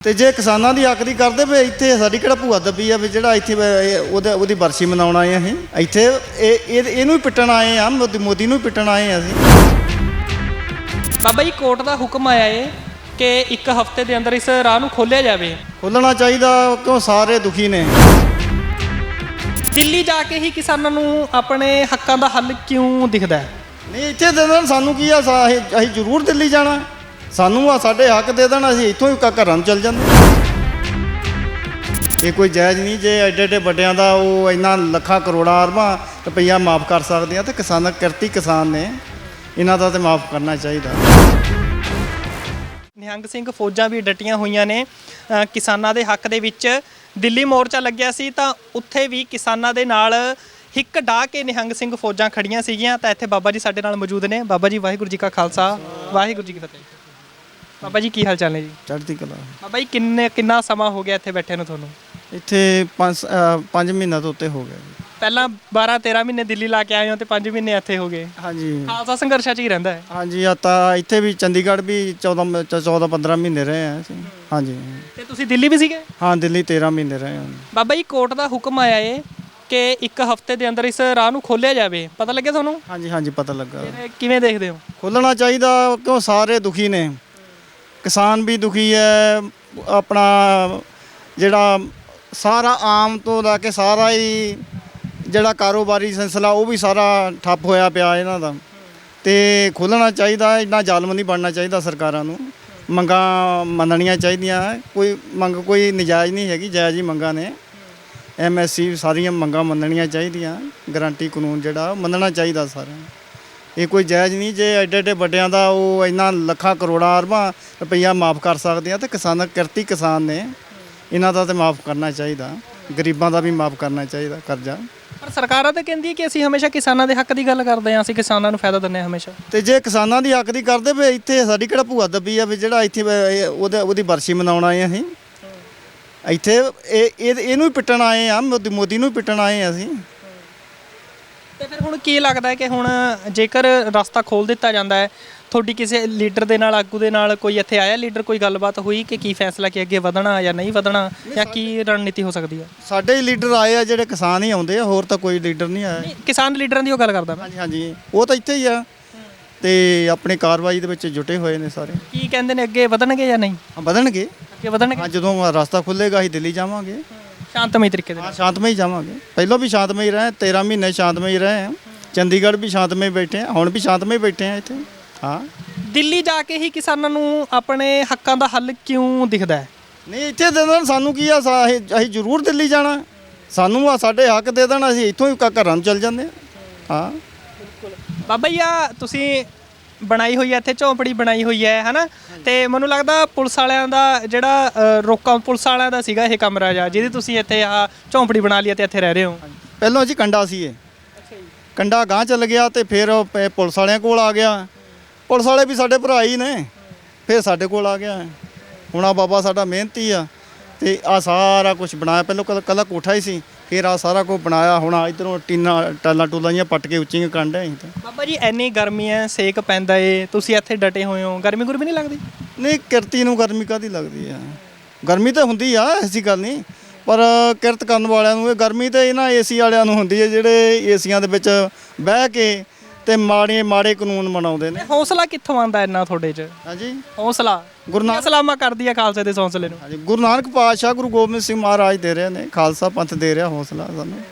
ਤੇ ਜੇ ਕਿਸਾਨਾਂ ਦੀ ਦੀ ਕਰਦੇ ਵੀ ਇੱਥੇ ਸਾਡੀ ਕਿਹੜਾ ਭੂਆ ਦੱਬੀ ਆ ਵੀ ਜਿਹੜਾ ਇੱਥੇ ਉਹਦਾ ਉਹਦੀ ਬਰਸੀ ਮਨਾਉਣ ਆਏ ਆ ਅਸੀਂ। ਇੱਥੇ ਇਹ ਇਹ- ਇਹਨੂੰ ਹੀ ਪਿੱਟਣ ਆਏ ਆ ਮੋਦੀ ਮੋਦੀ ਨੂੰ ਹੀ ਪਿੱਟਣ ਆਏ ਆ ਅਸੀਂ। ਬਾਬਾ ਜੀ ਕੋਰਟ ਦਾ ਹੁਕਮ ਆਇਆ ਏ ਕਿ ਇੱਕ ਹਫ਼ਤੇ ਦੇ ਅੰਦਰ ਇਸ ਰਾਹ ਨੂੰ ਖੋਲ੍ਹਿਆ ਜਾਵੇ। ਖੋਲਣਾ ਚਾਹੀਦਾ ਕਿਉਂ ਸਾਰੇ ਦੁਖੀ ਨੇ? ਦਿੱਲੀ ਜਾ ਕੇ ਹੀ ਕਿਸਾਨਾਂ ਨੂੰ ਆਪਣੇ ਹੱਕਾਂ ਦਾ ਹੱਲ ਕਿਉਂ ਦਿਖਦਾ ਨਹੀਂ ਇੱਥੇ ਦੇ ਸਾਨੂੰ ਕੀ ਆ ਅਸੀਂ ਜ਼ਰੂਰ ਦਿੱਲੀ ਜਾਣਾ। ਸਾਨੂੰ ਆ, ਸਾਡੇ ਹੱਕ ਦੇ ਦੇਣ, ਅਸੀਂ ਇੱਥੋਂ ਹੀ ਘਰਾਂ ਨੂੰ ਚੱਲ ਜਾਂਦੇ ਇਹ ਕੋਈ ਜਾਇਜ਼ ਨਹੀਂ, ਜੇ ਐਡੇ ਐਡੇ ਵੱਡਿਆਂ ਦਾ ਉਹ ਇੰਨਾ ਲੱਖਾਂ ਕਰੋੜਾਂ ਅਰਬਾਂ ਰੁਪਈਆ ਮਾਫ ਕਰ ਸਕਦੇ ਆ, ਤੇ ਕਿਸਾਨ, ਕਿਰਤੀ ਕਿਸਾਨ ਨੇ, ਇਹਨਾਂ ਦਾ ਤੇ ਮਾਫ ਕਰਨਾ ਚਾਹੀਦਾ। ਨਿਹੰਗ ਸਿੰਘ, ਫੌਜਾਂ ਵੀ ਡਟੀਆਂ ਹੋਈਆਂ ਨੇ। ਕਿਸਾਨਾਂ ਦੇ ਹੱਕ ਦੇ ਵਿੱਚ ਦਿੱਲੀ ਮੋਰਚਾ ਲੱਗਿਆ ਸੀ, ਤਾਂ ਉੱਥੇ ਵੀ ਕਿਸਾਨਾਂ ਦੇ ਨਾਲ ਹਿੱਕ ਢਾ ਕੇ ਨਿਹੰਗ ਸਿੰਘ ਫੌਜਾਂ ਖੜੀਆਂ ਸੀਗੀਆਂ। ਤਾਂ ਇੱਥੇ ਬਾਬਾ ਜੀ ਸਾਡੇ ਨਾਲ ਮੌਜੂਦ ਨੇ। ਬਾਬਾ ਜੀ, ਵਾਹਿਗੁਰੂ ਜੀ ਕਾ ਖਾਲਸਾ, ਵਾਹਿਗੁਰੂ ਜੀ ਕੀ ਫਤਿਹ। ਬਾਬਾ ਜੀ ਕੀ ਹਾਲ ਚਾਲ ਨੇ ਜੀ? ਚੜ੍ਹਦੀ ਕਲਾ। ਬਾਬਾ ਜੀ ਕਿੰਨੇ ਕਿੰਨਾ ਸਮਾਂ ਹੋ ਗਿਆ ਇੱਥੇ ਬੈਠੇ ਨੂੰ ਤੁਹਾਨੂੰ? ਇੱਥੇ 5 5 ਮਹੀਨਾ ਤੋਂ ਉੱਤੇ ਹੋ ਗਿਆ ਜੀ। ਪਹਿਲਾਂ 12 13 ਮਹੀਨੇ ਦਿੱਲੀ ਲਾ ਕੇ ਆਏ ਹੋ ਤੇ 5 ਮਹੀਨੇ ਇੱਥੇ ਹੋ ਗਏ। ਹਾਂਜੀ। ਖਾਲਸਾ ਸੰਘਰਸ਼ਾਂ 'ਚ ਹੀ ਰਹਿੰਦਾ ਹੈ। ਹਾਂਜੀ ਆ ਤਾਂ ਇੱਥੇ ਵੀ ਚੰਡੀਗੜ੍ਹ ਵੀ 14 14 15 ਮਹੀਨੇ ਰਹੇ ਆ ਅਸੀਂ। ਹਾਂਜੀ। ਤੇ ਤੁਸੀਂ ਦਿੱਲੀ ਵੀ ਸੀਗੇ? ਹਾਂ ਦਿੱਲੀ 13 ਮਹੀਨੇ ਰਹੇ ਹਾਂ। ਬਾਬਾ ਜੀ ਕੋਰਟ ਦਾ ਹੁਕਮ ਆਇਆ ਏ ਕਿ ਇੱਕ ਹਫ਼ਤੇ ਦੇ ਅੰਦਰ ਇਸ ਰਾਹ ਨੂੰ ਖੋਲ੍ਹਿਆ ਜਾਵੇ। ਪਤਾ ਲੱਗਿਆ ਤੁਹਾਨੂੰ? ਹਾਂਜੀ ਹਾਂਜੀ ਪਤਾ ਲੱਗਾ। ਕਿਵੇਂ ਦੇਖਦੇ ਹੋ? ਖੋਲਣਾ ਚਾਹੀਦਾ ਕਿਉਂ? ਸਾਰੇ ਦੁਖੀ ਨੇ। ਕਿਸਾਨ ਵੀ ਦੁਖੀ ਹੈ, ਆਪਣਾ ਜਿਹੜਾ ਸਾਰਾ ਆਮ ਤੋਂ ਲੈ ਕੇ ਸਾਰਾ ਹੀ ਜਿਹੜਾ ਕਾਰੋਬਾਰੀ ਸਿਲਸਿਲਾ, ਉਹ ਵੀ ਸਾਰਾ ਠੱਪ ਹੋਇਆ ਪਿਆ ਇਹਨਾਂ ਦਾ। ਤੇ ਖੋਲਣਾ ਚਾਹੀਦਾ, ਇੰਨਾ ਜ਼ਾਲਮ ਨਹੀਂ ਬਣਨਾ ਚਾਹੀਦਾ ਸਰਕਾਰਾਂ ਨੂੰ। ਮੰਗਾਂ ਮੰਨਣੀਆਂ ਚਾਹੀਦੀਆਂ, ਕੋਈ ਮੰਗ, ਕੋਈ ਨਜਾਇਜ਼ ਨਹੀਂ ਹੈਗੀ, ਜਾਇਜ਼ ਹੀ ਮੰਗਾਂ ਨੇ। ਐਮਐਸਸੀ ਸਾਰੀਆਂ ਮੰਗਾਂ ਮੰਨਣੀਆਂ ਚਾਹੀਦੀਆਂ, ਗਾਰੰਟੀ ਕਾਨੂੰਨ ਜਿਹੜਾ ਮੰਨਣਾ ਚਾਹੀਦਾ ਸਾਰਿਆਂ ਨੂੰ। ਇਹ ਕੋਈ ਜਾਇਜ਼ ਨਹੀਂ ਜੇ ਐਡੇ ਐਡੇ ਵੱਡਿਆਂ ਦਾ ਉਹ ਇੰਨਾ ਲੱਖਾਂ ਕਰੋੜਾਂ ਅਰਬਾਂ ਰੁਪਈਆ ਮਾਫ ਕਰ ਸਕਦੇ ਆ ਤੇ ਕਿਸਾਨ ਕਿਰਤੀ ਕਿਸਾਨ ਨੇ ਇਹਨਾਂ ਦਾ ਤੇ ਮਾਫ ਕਰਨਾ ਚਾਹੀਦਾ ਗਰੀਬਾਂ ਦਾ ਵੀ ਮਾਫ ਕਰਨਾ ਚਾਹੀਦਾ ਕਰਜ਼ਾ। ਪਰ ਸਰਕਾਰਾਂ ਤਾਂ ਕਹਿੰਦੀ ਕਿ ਅਸੀਂ ਹਮੇਸ਼ਾ ਕਿਸਾਨਾਂ ਦੇ ਹੱਕ ਦੀ ਗੱਲ ਕਰਦੇ ਹਾਂ ਅਸੀਂ ਕਿਸਾਨਾਂ ਨੂੰ ਫਾਇਦਾ ਦਿੰਦੇ ਹਾਂ ਹਮੇਸ਼ਾ। ਤੇ ਜੇ ਕਿਸਾਨਾਂ ਦੀ ਹੱਕ ਦੀ ਕਰਦੇ ਵੀ ਇੱਥੇ ਸਾਡੀ ਕਿਹੜਾ ਭੂਆ ਦੱਬੀ ਆ ਵੀ ਜਿਹੜਾ ਇੱਥੇ ਇਹ ਉਹਦਾ ਉਹਦੀ ਬਰਸੀ ਮਨਾਉਣ ਆਏ ਆ ਅਸੀਂ। ਇੱਥੇ ਇਹ ਇਹ- ਇਹਨੂੰ ਹੀ ਪਿੱਟਣ ਆਏ ਆ ਮੋਦੀ ਮੋਦੀ ਨੂੰ ਹੀ ਪਿੱਟਣ ਆਏ ਆ ਅਸੀਂ। ਤੇ ਫਿਰ ਹੁਣ ਕੀ ਲੱਗਦਾ ਹੈ ਕਿ ਹੁਣ ਜੇਕਰ ਰਸਤਾ ਖੋਲ ਦਿੱਤਾ ਜਾਂਦਾ ਹੈ ਤੁਹਾਡੀ ਕਿਸੇ ਲੀਡਰ ਦੇ ਨਾਲ ਆਗੂ ਦੇ ਨਾਲ ਕੋਈ ਇੱਥੇ ਆਇਆ ਲੀਡਰ ਕੋਈ ਗੱਲਬਾਤ ਹੋਈ ਕਿ ਕੀ ਫੈਸਲਾ ਕਿ ਅੱਗੇ ਵਧਣਾ ਜਾਂ ਨਹੀਂ ਵਧਣਾ ਜਾਂ ਕੀ ਰਣਨੀਤੀ ਹੋ ਸਕਦੀ ਹੈ? ਸਾਡੇ ਹੀ ਲੀਡਰ ਆਏ ਆ ਜਿਹੜੇ ਕਿਸਾਨ ਹੀ ਆਉਂਦੇ ਆ ਹੋਰ ਤਾਂ ਕੋਈ ਲੀਡਰ ਨਹੀਂ ਆਇਆ। ਕਿਸਾਨ ਲੀਡਰਾਂ ਦੀ ਉਹ ਗੱਲ ਕਰਦਾ ਮੈਂ। ਹਾਂਜੀ ਹਾਂਜੀ ਉਹ ਤਾਂ ਇੱਥੇ ਹੀ ਆ। ਤੇ ਆਪਣੀ ਕਾਰਵਾਈ ਦੇ ਵਿੱਚ ਜੁਟੇ ਹੋਏ ਨੇ ਸਾਰੇ। ਕੀ ਕਹਿੰਦੇ ਨੇ ਅੱਗੇ ਵਧਣਗੇ ਜਾਂ ਨਹੀਂ? ਹਾਂ ਵਧਣਗੇ। ਅੱਗੇ ਵਧਣਗੇ? ਹਾਂ ਜਦੋਂ ਰਸਤਾ ਖੁੱਲੇਗਾ ਅਸੀਂ ਦਿੱਲੀ ਜਾਵਾਂਗੇ। ਸ਼ਾਂਤਮਈ ਤਰੀਕੇ ਦੇ ਨਾਲ ਹਾਂ ਸ਼ਾਂਤਮਈ ਜਾਵਾਂਗੇ। ਪਹਿਲਾਂ ਵੀ ਸ਼ਾਂਤਮਈ ਰਹੇ 13 ਮਹੀਨੇ ਸ਼ਾਂਤਮਈ ਰਹੇ ਹਾਂ। ਚੰਡੀਗੜ੍ਹ ਵੀ ਸ਼ਾਂਤਮਈ ਬੈਠੇ ਹਾਂ ਹੁਣ ਵੀ ਸ਼ਾਂਤਮਈ ਬੈਠੇ ਹਾਂ ਇੱਥੇ। ਹਾਂ। ਦਿੱਲੀ ਜਾ ਕੇ ਹੀ ਕਿਸਾਨਾਂ ਨੂੰ ਆਪਣੇ ਹੱਕਾਂ ਦਾ ਹੱਲ ਕਿਉਂ ਦਿਖਦਾ ਹੈ? ਨਹੀਂ ਇੱਥੇ ਦੇ ਦੇਣ ਸਾਨੂੰ ਕੀ ਆ ਸਾ- ਅਸੀਂ ਅਸੀਂ ਜ਼ਰੂਰ ਦਿੱਲੀ ਜਾਣਾ। ਸਾਨੂੰ ਆ ਸਾਡੇ ਹੱਕ ਦੇ ਦੇਣ ਅਸੀਂ ਇੱਥੋਂ ਹੀ ਘਰਾਂ ਨੂੰ ਚੱਲ ਜਾਂਦੇ ਹਾਂ। ਹਾਂ। ਬਾਬਾ ਜੀ ਆ ਤੁਸੀਂ ਬਣਾਈ ਹੋਈ ਹੈ ਇੱਥੇ ਝੌਂਪੜੀ ਬਣਾਈ ਹੋਈ ਹੈ ਹਨਾ? ਤੇ ਮੈਨੂੰ ਲੱਗਦਾ ਪੁਲਿਸ ਵਾਲਿਆਂ ਦਾ ਜਿਹੜਾ ਅ, ਰੋਕਾਂ ਪੁਲਿਸ ਵਾਲਿਆਂ ਦਾ ਸੀਗਾ ਇਹ ਕਮਰਾ ਜਾ ਜਿਹਦੀ ਤੁਸੀਂ ਇੱਥੇ ਆ ਝੌਂਪੜੀ ਬਣਾ ਲਈ ਹੈ ਤੇ ਇੱਥੇ ਰਹਿ ਰਹੇ ਹੋ। ਪਹਿਲਾਂ ਜੀ ਕੰਡਾ ਸੀ ਇਹ। ਕੰਡਾ ਗਾਂ ਚੱਲ ਗਿਆ ਤੇ ਫਿਰ ਉਹ ਪ- ਪੁਲਿਸ ਵਾਲਿਆਂ ਕੋਲ ਆ ਗਿਆ। ਪੁਲਿਸ ਵਾਲੇ ਵੀ ਸਾਡੇ ਭਰਾ ਹੀ ਨੇ। ਫਿਰ ਸਾਡੇ ਕੋਲ ਆ ਗਿਆ। ਹੁਣ ਆ ਬਾਬਾ ਸਾਡਾ ਮਿਹਨਤੀ ਆ। ਤੇ ਆ ਸਾਰਾ ਕੁਝ ਬਣਾਇਆ। ਪਹਿਲਾਂ ਕੱਲਾ ਕੱਲਾ ਕੋਠਾ ਹੀ ਸੀ। ਫਿਰ ਆ ਸਾਰਾ ਕੁਝ ਬਣਾਇਆ ਹੁਣ ਆ ਇਧਰੋਂ ਟੀਨਾ ਟਾਲਾਂ ਟੂਲਾਂ ਜਿਹੀਆਂ ਪੱਟ ਕੇ ਉੱਚੀਆਂ ਕੰਡ ਹੈ ਤਾਂ। ਬਾਬਾ ਜੀ ਐਨੀ ਗਰਮੀ ਹੈ ਸੇਕ ਪੈਂਦਾ ਏ ਤੁਸੀਂ ਇੱਥੇ ਡਟੇ ਹੋਏ ਹੋ ਗਰਮੀ ਗੁਰਮੀ ਨਹੀਂ ਲੱਗਦੀ? ਨਹੀਂ ਕਿਰਤੀ ਨੂੰ ਗਰਮੀ ਕਾਦੀ ਲੱਗਦੀ ਆ ਗਰਮੀ ਤਾਂ ਹੁੰਦੀ ਆ ਐਸੀ ਗੱਲ ਨਹੀਂ ਪਰ ਕਿਰਤ ਕਰਨ ਵਾਲਿਆਂ ਨੂੰ ਇਹ ਗਰਮੀ ਤੇ ਇਹਨਾਂ ਏਸੀ ਵਾਲਿਆਂ ਨੂੰ ਹੁੰਦੀ ਹੈ ਜਿਹੜੇ ਏਸੀਆਂ ਦੇ ਵਿੱਚ ਬਹਿ ਕੇ ਤੇ ਮਾੜੇ ਮਾੜੇ ਕਾਨੂੰਨ ਬਣਾਉਂਦੇ ਨੇ। ਹੌਸਲਾ ਕਿੱਥੋਂ ਆਂਦਾ ਇੰਨਾ ਤੁਹਾਡੇ 'ਚ? ਹਾਂਜੀ। ਹੌਸਲਾ। ਗੁਰੂ ਨਾਨਕ ਸਲਾਮਾ ਕਰਦੀ ਹੈ ਖਾਲਸੇ ਦੇ ਹੌਸਲੇ ਨੂੰ? ਹਾਂਜੀ। ਗੁਰੂ ਨਾਨਕ ਪਾਤਸ਼ਾਹ ਗੁਰੂ ਗੋਬਿੰਦ ਸਿੰਘ ਮਹਾਰਾਜ ਦੇ ਰਹੇ ਨੇ। ਖਾਲਸਾ ਪੰਥ ਦੇ ਰਿਹਾ ਹੌਸਲਾ ਸਾਨੂੰ।